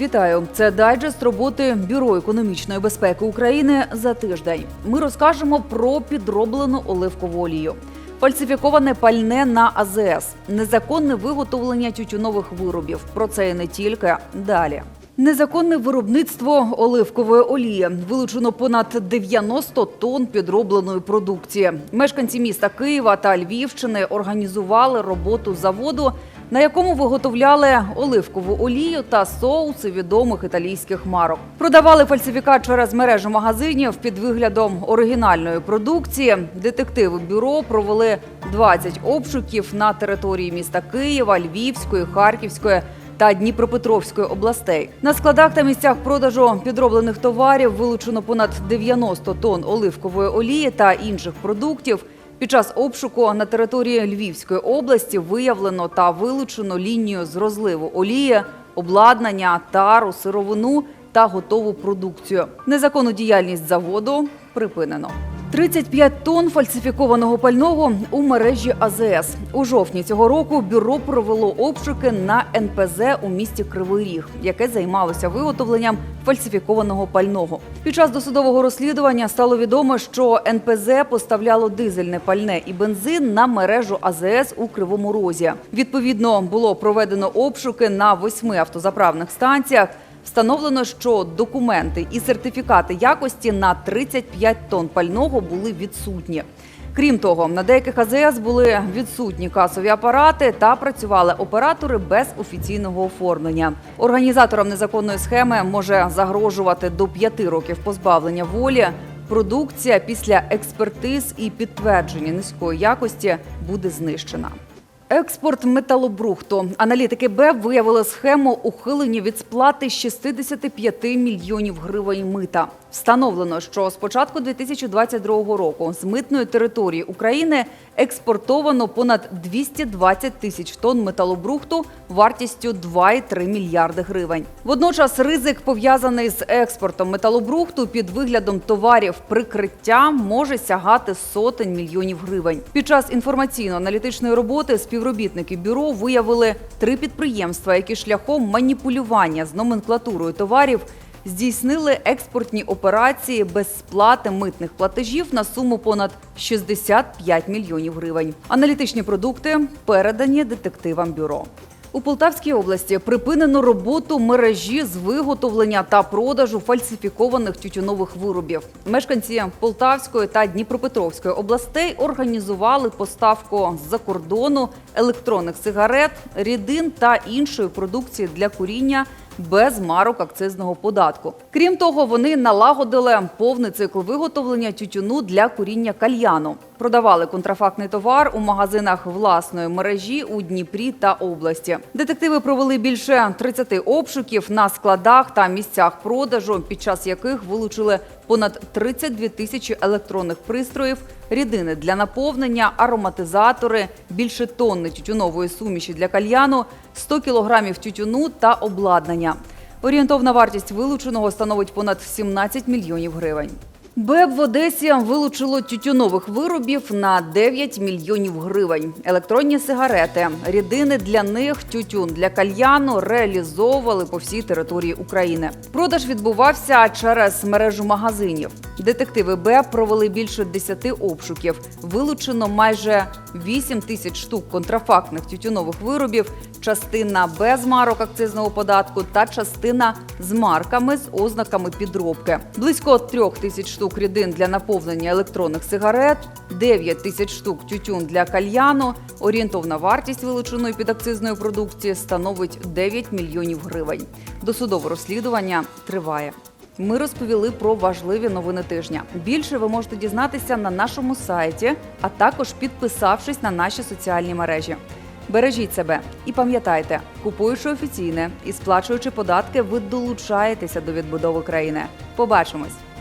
Вітаю! Це дайджест роботи Бюро економічної безпеки України за тиждень. Ми розкажемо про підроблену оливкову олію, фальсифіковане пальне на АЗС, незаконне виготовлення тютюнових виробів. Про це і не тільки далі. Незаконне виробництво оливкової олії вилучено понад 90 тонн підробленої продукції. Мешканці міста Києва та Львівщини організували роботу заводу, на якому виготовляли оливкову олію та соуси відомих італійських марок. Продавали фальсифікат через мережу магазинів під виглядом оригінальної продукції. Детективи бюро провели 20 обшуків на території міста Києва, Львівської, Харківської та Дніпропетровської областей. На складах та місцях продажу підроблених товарів вилучено понад 90 тонн оливкової олії та інших продуктів. Під час обшуку на території Львівської області виявлено та вилучено лінію з розливу олії, обладнання, тару, сировину та готову продукцію. Незаконну діяльність заводу припинено. 35 тонн фальсифікованого пального у мережі АЗС. У жовтні цього року бюро провело обшуки на НПЗ у місті Кривий Ріг, яке займалося виготовленням фальсифікованого пального. Під час досудового розслідування стало відомо, що НПЗ поставляло дизельне пальне і бензин на мережу АЗС у Кривому Розі. Відповідно, було проведено обшуки на восьми автозаправних станціях. Встановлено, що документи і сертифікати якості на 35 тонн пального були відсутні. Крім того, на деяких АЗС були відсутні касові апарати та працювали оператори без офіційного оформлення. Організаторам незаконної схеми може загрожувати до 5 років позбавлення волі. Продукція після експертиз і підтвердження низької якості буде знищена. Експорт металобрухту. Аналітики Б виявили схему ухилення від сплати 65 мільйонів гривень мита. Встановлено, що з початку 2022 року з митної території України експортовано понад 220 тисяч тонн металобрухту вартістю 2,3 мільярди гривень. Водночас ризик пов'язаний з експортом металобрухту під виглядом товарів прикриття може сягати сотень мільйонів гривень. Під час інформаційно-аналітичної роботи співробітники бюро виявили три підприємства, які шляхом маніпулювання з номенклатурою товарів здійснили експортні операції без сплати митних платежів на суму понад 65 мільйонів гривень. Аналітичні продукти передані детективам бюро. У Полтавській області припинено роботу мережі з виготовлення та продажу фальсифікованих тютюнових виробів. Мешканці Полтавської та Дніпропетровської областей організували поставку з-за кордону електронних сигарет, рідин та іншої продукції для куріння без марок акцизного податку. Крім того, вони налагодили повний цикл виготовлення тютюну для куріння кальяну. Продавали контрафактний товар у магазинах власної мережі у Дніпрі та області. Детективи провели більше 30 обшуків на складах та місцях продажу, під час яких вилучили понад 32 тисячі електронних пристроїв, рідини для наповнення, ароматизатори, більше тонни тютюнової суміші для кальяну, 100 кілограмів тютюну та обладнання. Орієнтовна вартість вилученого становить понад 17 мільйонів гривень. БЕБ в Одесі вилучило тютюнових виробів на 9 мільйонів гривень. Електронні сигарети, рідини для них, тютюн для кальяну реалізовували по всій території України. Продаж відбувався через мережу магазинів. Детективи БЕБ провели більше 10 обшуків. Вилучено майже 8 тисяч штук контрафактних тютюнових виробів, частина без марок акцизного податку та частина з марками з ознаками підробки. Близько трьох тисяч штук рідин для наповнення електронних сигарет, 9 тисяч штук тютюн для кальяну. Орієнтовна вартість вилученої підакцизної продукції становить 9 мільйонів гривень. Досудове розслідування триває. Ми розповіли про важливі новини тижня. Більше ви можете дізнатися на нашому сайті, а також підписавшись на наші соціальні мережі. Бережіть себе і пам'ятайте, купуючи офіційне і сплачуючи податки, ви долучаєтеся до відбудови країни. Побачимось!